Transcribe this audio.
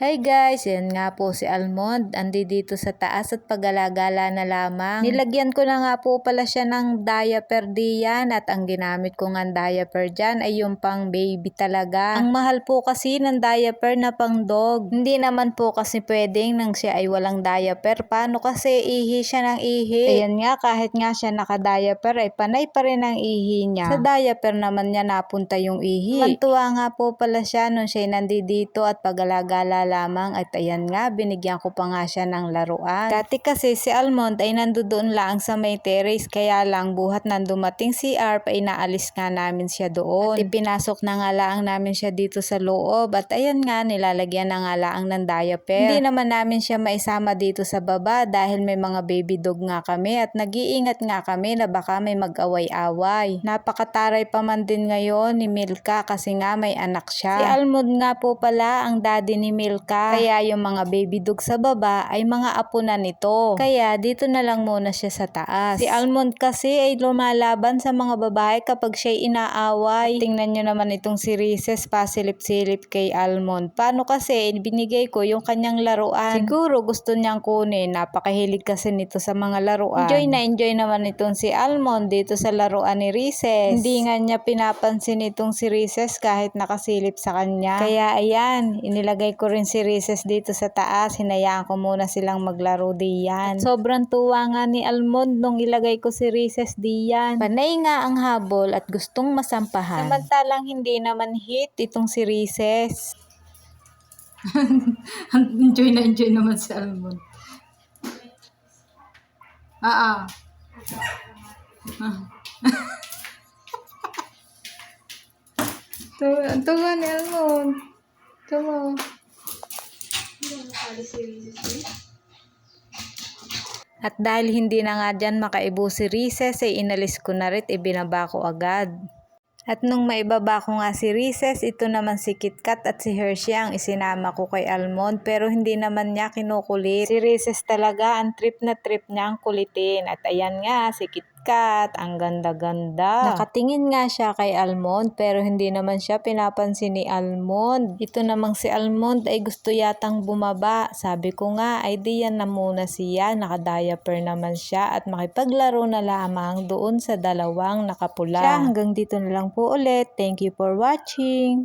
Hi guys, yan nga po si Almond. Andi dito sa taas at paggalagala na lamang. Nilagyan ko na nga po pala siya ng diaper diyan at ang ginamit ko nga diaper dyan ay yung pang baby talaga. Ang mahal po kasi ng diaper na pang dog. Hindi naman po kasi pwedeng nang siya ay walang diaper. Paano kasi ihi siya ng ihi? Ayan nga, kahit nga siya naka-diaper ay panay pa rin ang ihi niya. Sa diaper naman niya napunta yung ihi. Mantuwa nga po pala siya nung siya nandi dito at paggalagala lamang at ayan nga, binigyan ko pa nga siya ng laruan. Dati kasi si Almond ay nandoon lang sa may terrace kaya lang buhat nang dumating si Arp ay naalis nga namin siya doon. At ipinasok na nga lang namin siya dito sa loob at ayan nga, nilalagyan na nga lang ng diaper. Hindi naman namin siya maisama dito sa baba dahil may mga baby dog nga kami at nag-iingat nga kami na baka may mag-away-away. Napakataray pa man din ngayon ni Milka kasi nga may anak siya. Si Almond nga po pala ang daddy ni Milka. Kaya yung mga baby dog sa baba ay mga apo na nito. Kaya dito na lang muna siya sa taas. Si Almond kasi ay lumalaban sa mga babae kapag siya'y inaaway. Tingnan nyo naman itong si Reeses pasilip-silip kay Almond. Paano kasi binigay ko yung kanyang laruan. Siguro gusto niyang kunin. Napakahilig kasi nito sa mga laruan. Enjoy na enjoy naman itong si Almond dito sa laruan ni Reeses. Hindi nga niya pinapansin itong si Reeses kahit nakasilip sa kanya. Kaya ayan, inilagay ko rin si Reeses dito sa taas. Hinayaan ko muna silang maglaro diyan. At sobrang tuwa nga ni Almond nung ilagay ko si Reeses diyan. Panay nga ang habol at gustong masampahan. Samantalang hindi naman hit itong si Reeses. enjoy na enjoy naman si Almond. Ah, ah. Ah. Tuwa, tuwa ni Almond. Tuwa. At dahil hindi na nga dyan makaibo si Reeses, ay inalis ko na rin, ibinaba ko agad. At nung maibaba ko nga si Reeses, ito naman si KitKat at si Hershey ang isinama ko kay Almond pero hindi naman niya kinukulit. Si Reeses talaga, ang trip na trip niya ang kulitin. At ayan nga, si KitKat, ang ganda-ganda. Nakatingin nga siya kay Almond pero hindi naman siya pinapansin ni Almond. Ito namang si Almond ay gusto yatang bumaba. Sabi ko nga, ay di yan na muna siya. Nakadiaper naman siya at makipaglaro na lamang doon sa dalawang nakapula. Siya, hanggang dito na lang po ulit. Thank you for watching.